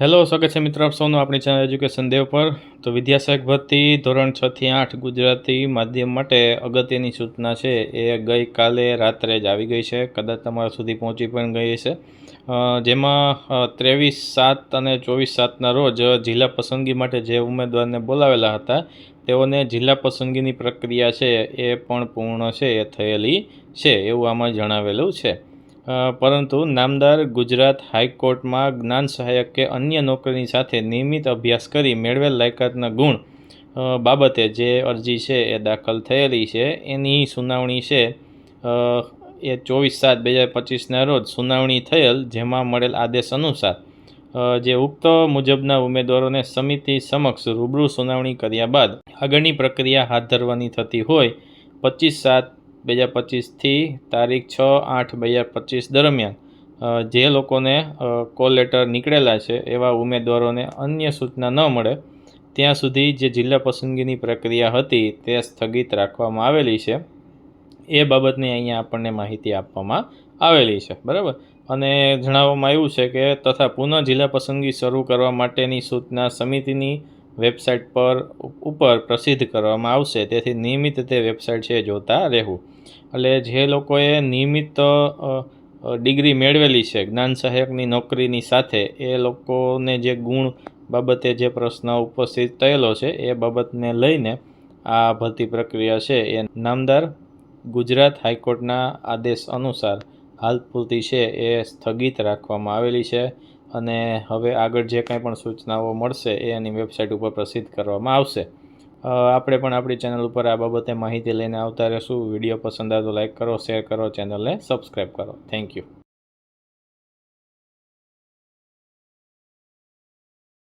Hello, સ્વાગત છે મિત્રો આપ સૌનું આપણી ચેનલ એજ્યુકેશન દેવ પર. તો વિદ્યાસહાયક ભરતી ધોરણ છ થી આઠ ગુજરાતી માધ્યમ માટે અગત્યની સૂચના છે. એ ગઈકાલે રાત્રે જ આવી ગઈ છે. કદાચ તમારા સુધી પહોંચી પણ ગઈ છે જેમાં ત્રેવીસ સાત અને ચોવીસ સાતના રોજ જિલ્લા પસંદગી માટે જે ઉમેદવારને બોલાવેલા હતા, તેઓને જિલ્લા પસંદગીની પ્રક્રિયા છે એ પણ પૂર્ણ છે એ થયેલી છે એવું આમાં જણાવેલું છે. પરંતુ નામદાર ગુજરાત હાઈકોર્ટમાં જ્ઞાન સહાયક કે અન્ય નોકરીની સાથે નિયમિત અભ્યાસ કરી મેળવેલ લાયકાતના ગુણ બાબતે જે અરજી છે એ દાખલ થયેલી છે. એની સુનાવણી છે એ ચોવીસ સાત બે હજાર પચીસના રોજ સુનાવણી થયેલ, જેમાં મળેલ આદેશ અનુસાર જે ઉક્ત મુજબના ઉમેદવારોને સમિતિ સમક્ષ રૂબરૂ સુનાવણી કર્યા બાદ આગળની પ્રક્રિયા હાથ ધરવાની થતી હોય, પચીસ સાત બે હજાર પચીસથી તારીખ છ આઠ બે હજાર પચીસ દરમિયાન જે લોકોને કોલ લેટર નીકળેલા છે એવા ઉમેદવારોને અન્ય સૂચના ન મળે, ત્યાં સુધી જે જિલ્લા પસંદગીની પ્રક્રિયા હતી તે સ્થગિત રાખવામાં આવેલી છે. એ બાબતની અહીંયા આપણને માહિતી આપવામાં આવેલી છે, બરાબર? અને જણાવવામાં આવ્યું છે કે તથા પુનઃ જિલ્લા પસંદગી શરૂ કરવા માટેની સૂચના સમિતિની વેબસાઇટ પર ઉપર પ્રસિદ્ધ કરવામાં આવશે. તેથી નિયમિત તે વેબસાઇટ છે જોતા રહેવું. એટલે જે લોકોએ નિયમિત ડિગ્રી મેળવેલી છે, જ્ઞાન સહાયકની નોકરીની સાથે, એ લોકોને જે ગુણ બાબતે જે પ્રશ્ન ઉપસ્થિત થયેલો છે, એ બાબતને લઈને આ ભરતી પ્રક્રિયા છે. એ નામદાર ગુજરાત હાઈકોર્ટના આદેશ અનુસાર હાલ પૂરતી છે, એ સ્થગિત રાખવામાં આવેલી છે. અને હવે આગળ જે કાંઈ પણ સૂચનાઓ મળશે એ એની વેબસાઇટ ઉપર પ્રસિદ્ધ કરવામાં આવશે. આપણે પણ આપણી ચેનલ ઉપર આ બાબતે માહિતી લઈને આવતા રહેશું. વીડિયો પસંદ આવે તો લાઇક કરો, શેર કરો, ચેનલને સબસ્ક્રાઈબ કરો. Thank you.